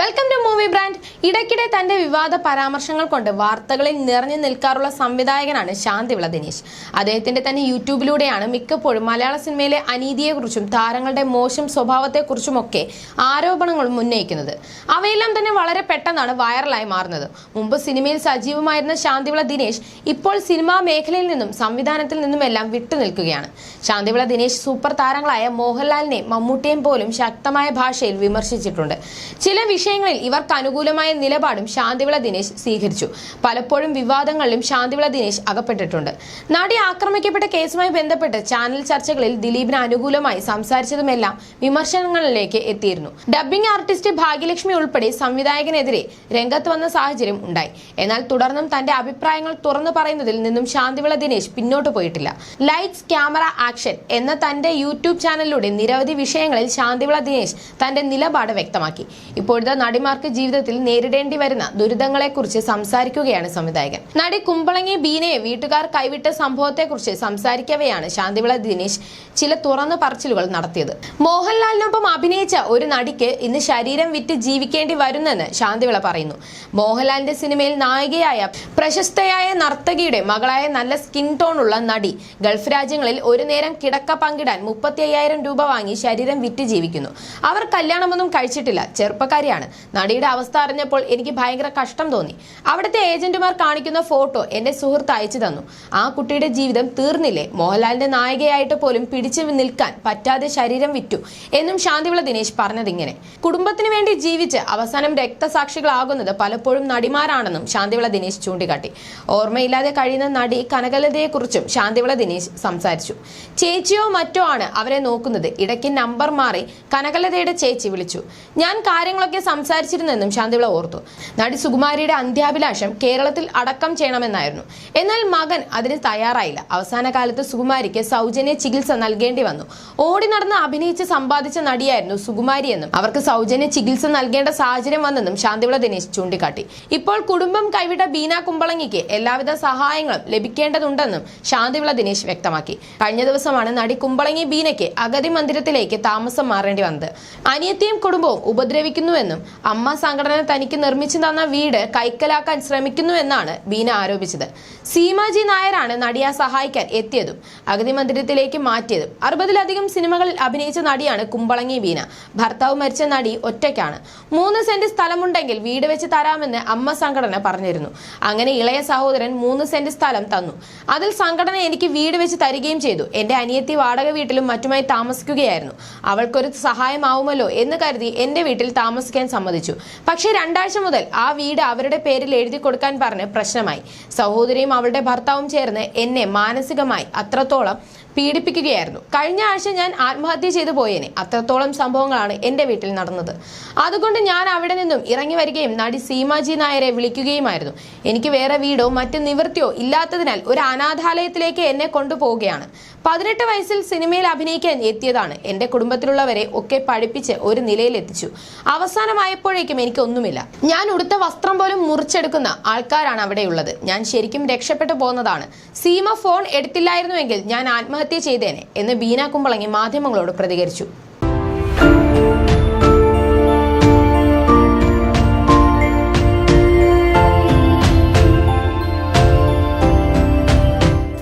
Welcome to movie brand ഇടയ്ക്കിടെ തന്റെ വിവാദ പരാമർശങ്ങൾ കൊണ്ട് വാർത്തകളിൽ നിറഞ്ഞു നിൽക്കാറുള്ള സംവിധായകനാണ് ശാന്തിവിള ദിനേശ്. അദ്ദേഹത്തിന്റെ തന്നെ യൂട്യൂബിലൂടെയാണ് മിക്കപ്പോഴും മലയാള സിനിമയിലെ അനീതിയെക്കുറിച്ചും താരങ്ങളുടെ മോശം സ്വഭാവത്തെക്കുറിച്ചുമൊക്കെ ആരോപണങ്ങൾ ഉന്നയിക്കുന്നത്. അവയെല്ലാം തന്നെ വളരെ പെട്ടെന്നാണ് വൈറലായി മാറുന്നത്. മുമ്പ് സിനിമയിൽ സജീവമായിരുന്ന ശാന്തിവിള ദിനേശ് ഇപ്പോൾ സിനിമാ മേഖലയിൽ നിന്നും സംവിധാനത്തിൽ നിന്നുമെല്ലാം വിട്ടുനിൽക്കുകയാണ് ശാന്തിവിള ദിനേശ് സൂപ്പർ താരങ്ങളായ മോഹൻലാലിനെ മമ്മൂട്ടിയെയും പോലും ശക്തമായ ഭാഷയിൽ വിമർശിച്ചിട്ടുണ്ട്. ചില വിഷയങ്ങളിൽ ഇവർക്ക് അനുകൂലമായ നിലപാടും ശാന്തിവിള ദിനേശ് സ്വീകരിച്ചു. പലപ്പോഴും വിവാദങ്ങളിലും ശാന്തിവിള ദിനേശ് അകപ്പെട്ടിട്ടുണ്ട്. നടി ആക്രമിക്കപ്പെട്ട കേസുമായി ബന്ധപ്പെട്ട് ചാനൽ ചർച്ചകളിൽ ദിലീപിന് അനുകൂലമായി സംസാരിച്ചതുമെല്ലാം വിമർശനങ്ങളിലേക്ക് എത്തിയിരുന്നു. ഡബ്ബിംഗ് ആർട്ടിസ്റ്റ് ഭാഗ്യലക്ഷ്മി ഉൾപ്പെടെ സംവിധായകനെതിരെ രംഗത്ത് വന്ന സാഹചര്യം ഉണ്ടായി. എന്നാൽ തുടർന്നും തന്റെ അഭിപ്രായങ്ങൾ തുറന്നു പറയുന്നതിൽ നിന്നും ശാന്തിവിള ദിനേശ് പിന്നോട്ട് പോയിട്ടില്ല. ലൈറ്റ്സ് ക്യാമറ ആക്ഷൻ എന്ന തന്റെ യൂട്യൂബ് ചാനലിലൂടെ നിരവധി വിഷയങ്ങളിൽ ശാന്തിവിള ദിനേശ് തന്റെ നിലപാട് വ്യക്തമാക്കി. ഇപ്പോഴത്തെ നടിമാർക്ക് ജീവിതത്തിൽ നേരിടേണ്ടി വരുന്ന ദുരിതങ്ങളെക്കുറിച്ച് സംസാരിക്കുകയാണ് സംവിധായകൻ. നടി കുമ്പളങ്ങി ബീനയെ വീട്ടുകാർ കൈവിട്ട സംഭവത്തെക്കുറിച്ച് സംസാരിക്കവെയാണ് ശാന്തിവിള ദിനേശ് ചില തുറന്നു പറച്ചിലുകൾ നടത്തിയത്. മോഹൻലാലിനൊപ്പം അഭിനയിച്ച ഒരു നടിക്ക് ഇന്ന് ശരീരം വിറ്റ് ജീവിക്കേണ്ടി വരുന്നെന്ന് ശാന്തിവിള പറയുന്നു. മോഹൻലാലിന്റെ സിനിമയിൽ നായികയായ പ്രശസ്തയായ നർത്തകിയുടെ മകളായ നല്ല സ്കിൻ ടോൺ ഉള്ള നടി ഗൾഫ് രാജ്യങ്ങളിൽ ഒരു നേരം കിടക്ക പങ്കിടാൻ മുപ്പത്തി അയ്യായിരം രൂപ വാങ്ങി ശരീരം വിറ്റ് ജീവിക്കുന്നു. അവർ കല്യാണമൊന്നും കഴിച്ചിട്ടില്ല. ചെറുപ്പക്കാരിയാണ്. നടിയുടെ അവസ്ഥ അറിഞ്ഞപ്പോൾ എനിക്ക് ഭയങ്കര കഷ്ടം തോന്നി. അവിടുത്തെ ഏജന്റുമാർ കാണിക്കുന്ന ഫോട്ടോ എന്റെ സുഹൃത്ത് അയച്ചു തന്നു. ആ കുട്ടിയുടെ ജീവിതം തീർന്നില്ലേ? മോഹൻലാലിന്റെ നായികയായിട്ട് പോലും പിടിച്ചു നിൽക്കാൻ പറ്റാതെ ശരീരം വിറ്റു എന്നും ശാന്തിവിള ദിനേശ് പറഞ്ഞതിങ്ങനെ കുടുംബത്തിന് വേണ്ടി ജീവിച്ച് അവസാനം രക്തസാക്ഷികളാകുന്നത് പലപ്പോഴും നടിമാരാണെന്നും ശാന്തിവിള ദിനേശ് ചൂണ്ടിക്കാട്ടി. ഓർമ്മയില്ലാതെ കഴിയുന്ന നടി കനകലതയെക്കുറിച്ചും ശാന്തിവിള ദിനേശ് സംസാരിച്ചു. ചേച്ചിയോ മറ്റോ ആണ് അവരെ നോക്കുന്നത്. ഇടയ്ക്ക് നമ്പർ മാറി കനകലതയുടെ ചേച്ചി വിളിച്ചു. ഞാൻ കാര്യങ്ങളൊക്കെ സംസാരിച്ചിരുന്നെന്നും ശാന്തിവിള ഓർത്തു. നടി സുകുമാരിയുടെ അന്ത്യാഭിലാഷം കേരളത്തിൽ അടക്കം ചെയ്യണമെന്നായിരുന്നു. എന്നാൽ മകൻ അതിന് തയ്യാറായില്ല. അവസാന കാലത്ത് സുകുമാരിക്ക് സൗജന്യ ചികിത്സ നൽകേണ്ടി വന്നു. ഓടി നടന്ന് അഭിനയിച്ച് സമ്പാദിച്ച നടിയായിരുന്നു സുകുമാരിയെന്നും അവർക്ക് സൗജന്യ ചികിത്സ നൽകേണ്ട സാഹചര്യം വന്നെന്നും ശാന്തിവിള ദിനേശ് ചൂണ്ടിക്കാട്ടി. ഇപ്പോൾ കുടുംബം കൈവിട്ട ബീന കുമ്പളങ്ങിക്ക് എല്ലാവിധ സഹായങ്ങളും ലഭിക്കേണ്ടതുണ്ടെന്നും ശാന്തിവിള ദിനേശ് വ്യക്തമാക്കി. കഴിഞ്ഞ ദിവസമാണ് നടി കുമ്പളങ്ങി ബീനയ്ക്ക് അഗതി മന്ദിരത്തിലേക്ക് താമസം മാറേണ്ടി വന്നത്. അനിയത്തിയും കുടുംബവും ഉപദ്രവിക്കുന്നുവെന്നും അമ്മ സംഘടന തനിക്ക് നിർമ്മിച്ചു തന്ന വീട് കൈക്കലാക്കാൻ ശ്രമിക്കുന്നു എന്നാണ് ബീന ആരോപിച്ചത്. സീമാജി നായരാണ് നടിയെ സഹായിക്കാൻ എത്തിയതും അഗതി മന്ദിരത്തിലേക്ക് മാറ്റിയതും. അറുപതിലധികം സിനിമകളിൽ അഭിനയിച്ച നടിയാണ് കുമ്പളങ്ങി ബീന. ഭർത്താവ് മരിച്ച നടി ഒറ്റയ്ക്കാണ്. മൂന്ന് സെന്റ് സ്ഥലമുണ്ടെങ്കിൽ വീട് വെച്ച് തരാമെന്ന് അമ്മ സംഘടന പറഞ്ഞിരുന്നു. അങ്ങനെ ഇളയ സഹോദരൻ മൂന്ന് സെന്റ് സ്ഥലം തന്നു. അതിൽ സംഘടന എനിക്ക് വീട് വെച്ച് തരികയും ചെയ്തു. എന്റെ അനിയത്തി വാടക വീട്ടിലും മറ്റുമായി താമസിക്കുകയായിരുന്നു. അവൾക്കൊരു സഹായമാവുമല്ലോ എന്ന് കരുതി എന്റെ വീട്ടിൽ താമസിക്കാൻ സമ്മതിച്ചു. പക്ഷേ രണ്ടാഴ്ച മുതൽ ആ വീട് അവരുടെ പേരിൽ എഴുതി കൊടുക്കാൻ പറഞ്ഞ് പ്രശ്നമായി. സഹോദരിയും അവളുടെ ഭർത്താവും ചേർന്ന് എന്നെ മാനസികമായി അത്രത്തോളം പീഡിപ്പിക്കുകയായിരുന്നു. കഴിഞ്ഞ ആഴ്ച ഞാൻ ആത്മഹത്യ ചെയ്തു പോയേനെ. അത്രത്തോളം സംഭവങ്ങളാണ് എന്റെ വീട്ടിൽ നടന്നത്. അതുകൊണ്ട് ഞാൻ അവിടെ നിന്നും ഇറങ്ങി വരികയും നടി സീമാജി നായരെ വിളിക്കുകയുമായിരുന്നു. എനിക്ക് വേറെ വീടോ മറ്റ് നിവൃത്തിയോ ഇല്ലാത്തതിനാൽ ഒരു അനാഥാലയത്തിലേക്ക് എന്നെ കൊണ്ടുപോവുകയാണ്. പതിനെട്ട് വയസ്സിൽ സിനിമയിൽ അഭിനയിക്കാൻ എത്തിയതാണ്. എന്റെ കുടുംബത്തിലുള്ളവരെ ഒക്കെ പഠിപ്പിച്ച് ഒരു നിലയിലെത്തിച്ചു അവസാനമായപ്പോഴേക്കും എനിക്കൊന്നുമില്ല ഞാൻ ഉടുത്ത വസ്ത്രം പോലും മുറിച്ചെടുക്കുന്ന ആൾക്കാരാണ് അവിടെയുള്ളത്. ഞാൻ ശരിക്കും രക്ഷപ്പെട്ടു പോകുന്നതാണ് സീമ ഫോൺ എടുത്തില്ലായിരുന്നുവെങ്കിൽ ഞാൻ ആത്മഹത്യ ചെയ്തേനെ എന്ന് ബീന കുമ്പളങ്ങി മാധ്യമങ്ങളോട് പ്രതികരിച്ചു